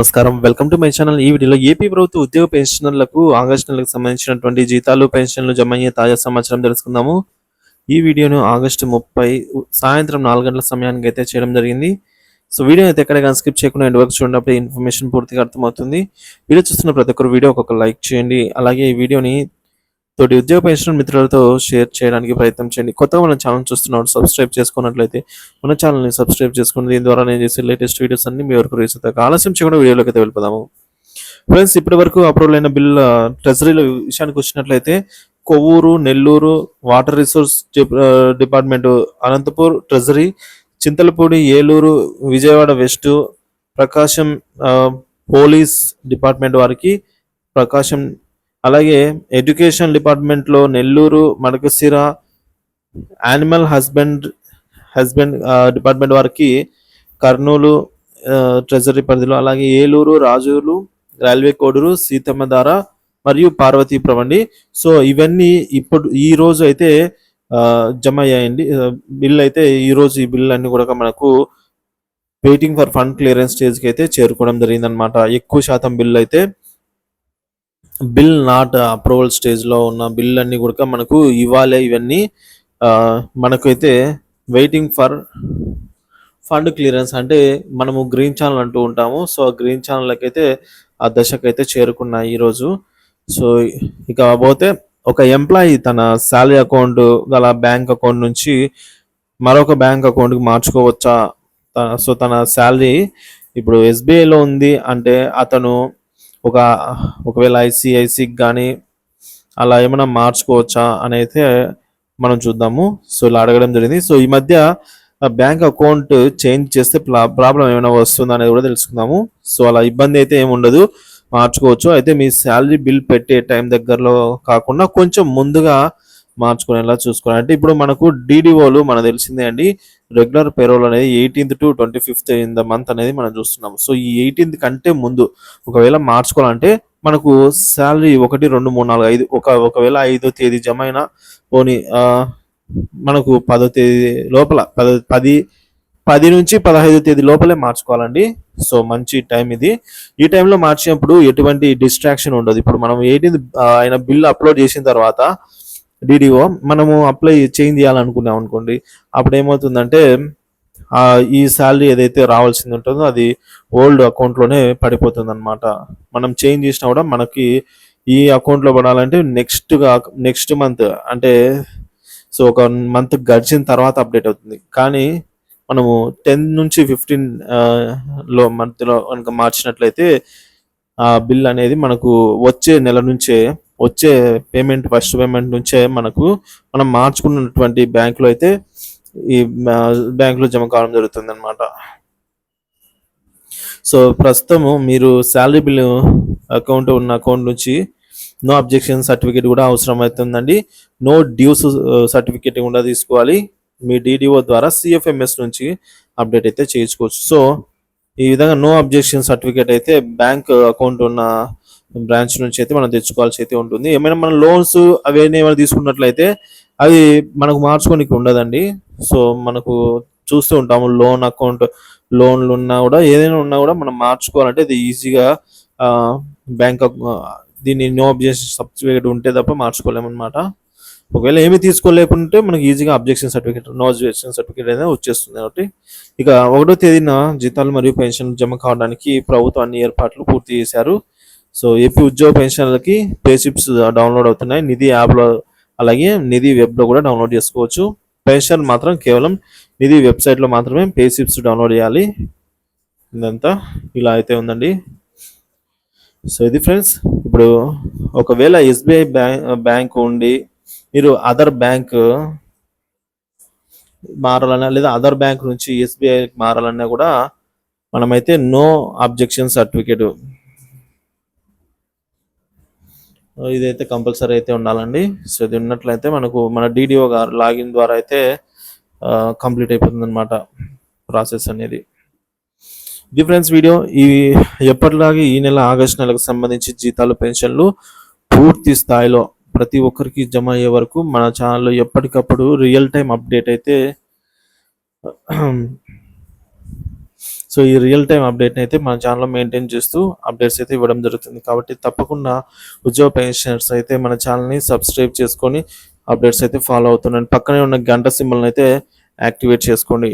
నమస్కారం. Welcome to my channel ఈ వీడియోలో ఏపీ ప్రభుత్వ ఉద్యోగ పెన్షనర్లకు ఆగస్టు నెలకు సంబంధించినటువంటి జీతాలు పెన్షన్లు జమ అయ్యే తాజా సమాచారం తెలుసుకుందాము. ఈ వీడియోను ఆగస్టు ముప్పై సాయంత్రం నాలుగు గంటల సమయానికి అయితే చేయడం జరిగింది. సో వీడియో అయితే ఎక్కడ కానీ స్కిప్ చేయకుండా ఎండ్ వరకు చూడనప్పుడు ఇన్ఫర్మేషన్ పూర్తిగా అర్థమవుతుంది. వీడియో చూస్తున్న ప్రతి ఒక్కరు వీడియో ఒక లైక్ చేయండి. అలాగే ఈ వీడియోని తోటి ఉద్యోగ పెన్షన్ మిత్రులతో షేర్ చేయడానికి ప్రయత్నం చేయండి. కొత్తగా మన ఛానల్ చూస్తున్నాడు సబ్స్క్రైబ్ చేసుకున్నట్లయితే మన ఛానల్ని సబ్స్క్రైబ్ చేసుకుని దీని ద్వారా నేను చేసే లేటెస్ట్ వీడియోస్ అన్ని మీ వరకు రీస్ అవుతాయి. ఆలస్యం చేయకుండా వీడియోలోకి అయితే వెళ్ళిపోదాము. ఫ్రెండ్స్ ఇప్పటి వరకు అప్రూవల్ అయిన బిల్ ట్రెజరీల విషయానికి వచ్చినట్లయితే Kovvur Nellore water resource department Anantapur treasury Chintalapudi Eluru Vijayawada west Prakasam police department వారికి ప్రకాశం అలాగే ఎడ్యుకేషన్ డిపార్ట్మెంట్లో Nellore Madakasira animal husband husband department వారికి కర్నూలు ట్రెజరీ పరిధిలో అలాగే ఏలూరు రాజులు రైల్వే కోడూరు సీతమ్మధార మరియు పార్వతీపురం అండి సో ఇవన్నీ ఇప్పుడు ఈ రోజు అయితే జమ అయ్యాయండి. బిల్ అయితే ఈ రోజు ఈ బిల్ అన్ని కూడా మనకు వెయిటింగ్ ఫర్ ఫండ్ క్లియరెన్స్ స్టేజ్కి అయితే చేరుకోవడం జరిగిందనమాట ఎక్కువ శాతం బిల్ అయితే బిల్ నాట్ అప్రూవల్ స్టేజ్లో ఉన్న బిల్ అన్ని కూడా మనకు ఇవ్వాలి ఇవన్నీ మనకైతే వెయిటింగ్ ఫర్ ఫండ్ క్లియరెన్స్ అంటే మనము గ్రీన్ ఛానల్ అంటూ ఉంటాము. సో గ్రీన్ ఛానల్కి అయితే ఆ దశకైతే చేరుకున్నాయి ఈరోజు. సో ఇక పోతే ఒక ఎంప్లాయీ తన శాలరీ అకౌంట్ గల బ్యాంక్ అకౌంట్ నుంచి మరొక బ్యాంక్ అకౌంట్కి మార్చుకోవచ్చా? సో తన శాలరీ ఇప్పుడు ఎస్బీఐలో ఉంది అంటే అతను ఒక ఒకవేళ ఐసిఐసికి కానీ అలా ఏమైనా మార్చుకోవచ్చా అని అయితే మనం చూద్దాము. సో ఇలా అడగడం జరిగింది. సో ఈ మధ్య బ్యాంక్ అకౌంట్ చేంజ్ చేస్తే ప్రాబ్లం ఏమైనా వస్తుందా అనేది కూడా తెలుసుకుందాము. సో అలా ఇబ్బంది అయితే ఏమి ఉండదు. మార్చుకోవచ్చు. అయితే మీ శాలరీ బిల్ పెట్టే టైం దగ్గరలో కాకుండా కొంచెం ముందుగా మార్చుకునేలా చూసుకోవాలి. అంటే ఇప్పుడు మనకు డీడీఓలు మనకు తెలిసిందే అండి. రెగ్యులర్ పేరోల్ అనేది eighteenth to twenty fifth in the month అనేది మనం చూస్తున్నాం సో ఈ ఎయిటీన్త్ కంటే ముందు ఒకవేళ మార్చుకోవాలంటే మనకు శాలరీ ఒకటి రెండు మూడు నాలుగు ఐదు ఒక ఒకవేళ ఐదో తేదీ జమ అయినా పోనీ ఆ, మనకు పదో తేదీ లోపల పదో పది పది నుంచి పదహైదు తేదీ లోపలే మార్చుకోవాలండి. సో మంచి టైం ఇది. ఈ టైంలో మార్చినప్పుడు ఎటువంటి డిస్ట్రాక్షన్ ఉండదు. ఇప్పుడు మనం ఎయిటీన్త్ ఆయన బిల్ అప్లోడ్ చేసిన తర్వాత డిడిఓ మనము అప్లై చేంజ్ చేయాలనుకున్నాం అనుకోండి అప్పుడు ఏమవుతుందంటే ఈ శాలరీ ఏదైతే రావాల్సింది ఉంటుందో అది ఓల్డ్ అకౌంట్లోనే పడిపోతుంది అనమాట మనం చేంజ్ చేసినా కూడా మనకి ఈ అకౌంట్లో పడాలంటే నెక్స్ట్ నెక్స్ట్ మంత్ అంటే సో ఒక మంత్ గడిచిన తర్వాత అప్డేట్ అవుతుంది. కానీ మనము టెన్ నుంచి ఫిఫ్టీన్లో మంత్లో కనుక మార్చినట్లయితే ఆ బిల్ అనేది మనకు వచ్చే నెల నుంచే వచ్చే పేమెంట్ ఫస్ట్ పేమెంట్ నుంచే మనకు మనం మార్చుకున్నటువంటి బ్యాంకులో అయితే ఈ బ్యాంకులో జమ కావడం జరుగుతుంది అనమాట సో ప్రస్తుతము మీరు శాలరీ బిల్ అకౌంట్ ఉన్న అకౌంట్ నుంచి నో అబ్జెక్షన్ సర్టిఫికేట్ కూడా అవసరం అవుతుందండి నో డ్యూస్ సర్టిఫికేట్ కూడా తీసుకోవాలి. మీ డిడిఓ ద్వారా సిఎఫ్ఎంఎస్ నుంచి అప్డేట్ అయితే చేయించుకోవచ్చు. సో ఈ విధంగా నో అబ్జెక్షన్ సర్టిఫికేట్ అయితే బ్యాంక్ అకౌంట్ ఉన్న బ్రాంచ్ నుంచి అయితే మనం తెచ్చుకోవాల్సి అయితే ఉంటుంది. ఏమైనా మన లోన్స్ అవన్నీ ఏమైనా తీసుకున్నట్లయితే అది మనకు మార్చుకోనికి ఉండదండి. సో మనకు చూస్తూ ఉంటాము లోన్ అకౌంట్ లోన్లు ఉన్నా కూడా ఏదైనా ఉన్నా కూడా మనం మార్చుకోవాలంటే ఇది ఈజీగా బ్యాంక్ దీన్ని నో అబ్జెక్షన్ సర్టిఫికేట్ ఉంటే తప్ప మార్చుకోలేమన్నమాట. ఒకవేళ ఏమి తీసుకోలేకుంటే మనకి ఈజీగా objection certificate no objection certificate అనేది వచ్చేస్తుంది కాబట్టి. ఇక ఒకటో తేదీన జీతాలు మరియు పెన్షన్ జమ కావడానికి ప్రభుత్వం అన్ని ఏర్పాట్లు పూర్తి చేశారు. సో ఏపీ ఉద్యోగ పెన్షన్లకి పేషిప్స్ డౌన్లోడ్ అవుతున్నాయి. నిధి యాప్లో అలాగే నిధి వెబ్లో కూడా డౌన్లోడ్ చేసుకోవచ్చు. పెన్షన్ మాత్రం కేవలం నిధి వెబ్సైట్లో మాత్రమే పేషిప్స్ డౌన్లోడ్ చేయాలి. ఇదంతా ఇలా అయితే ఉందండి. సో ఇది ఫ్రెండ్స్ ఇప్పుడు ఒకవేళ ఎస్బీఐ బ్యాంక్ బ్యాంక్ ఉండి మీరు అదర్ బ్యాంక్ మారాలన్నా లేదా అదర్ బ్యాంక్ నుంచి ఎస్బీఐకి మారాలన్నా కూడా మనమైతే నో అబ్జెక్షన్ సర్టిఫికేట్ ఇదైతే కంపల్సరీ అయితే ఉండాలండి. సో ఇది ఉన్నట్లయితే మనకు మన డిడిఓ గారు లాగిన్ ద్వారా అయితే కంప్లీట్ అయిపోతుంది అనమాట ప్రాసెస్ అనేది. ఇది ఫ్రెండ్స్ వీడియో. ఈ ఎప్పటిలాగే ఈ నెల ఆగస్ట్ నెలకు సంబంధించి జీతాలు పెన్షన్లు పూర్తి స్థాయిలో ప్రతి ఒక్కరికి జమ అయ్యే వరకు మన ఛానల్లో ఎప్పటికప్పుడు రియల్ టైం అప్డేట్ అయితే సో ఈ రియల్ టైం అప్డేట్ని అయితే మన ఛానల్లో మెయింటైన్ చేస్తూ అప్డేట్స్ అయితే ఇవ్వడం జరుగుతుంది. కాబట్టి తప్పకుండా ఉద్యోగ పెన్షనర్స్ అయితే మన ఛానల్ని సబ్స్క్రైబ్ చేసుకొని అప్డేట్స్ అయితే ఫాలో అవుతున్నాను పక్కనే ఉన్న గంట సింబల్ని అయితే యాక్టివేట్ చేసుకోండి.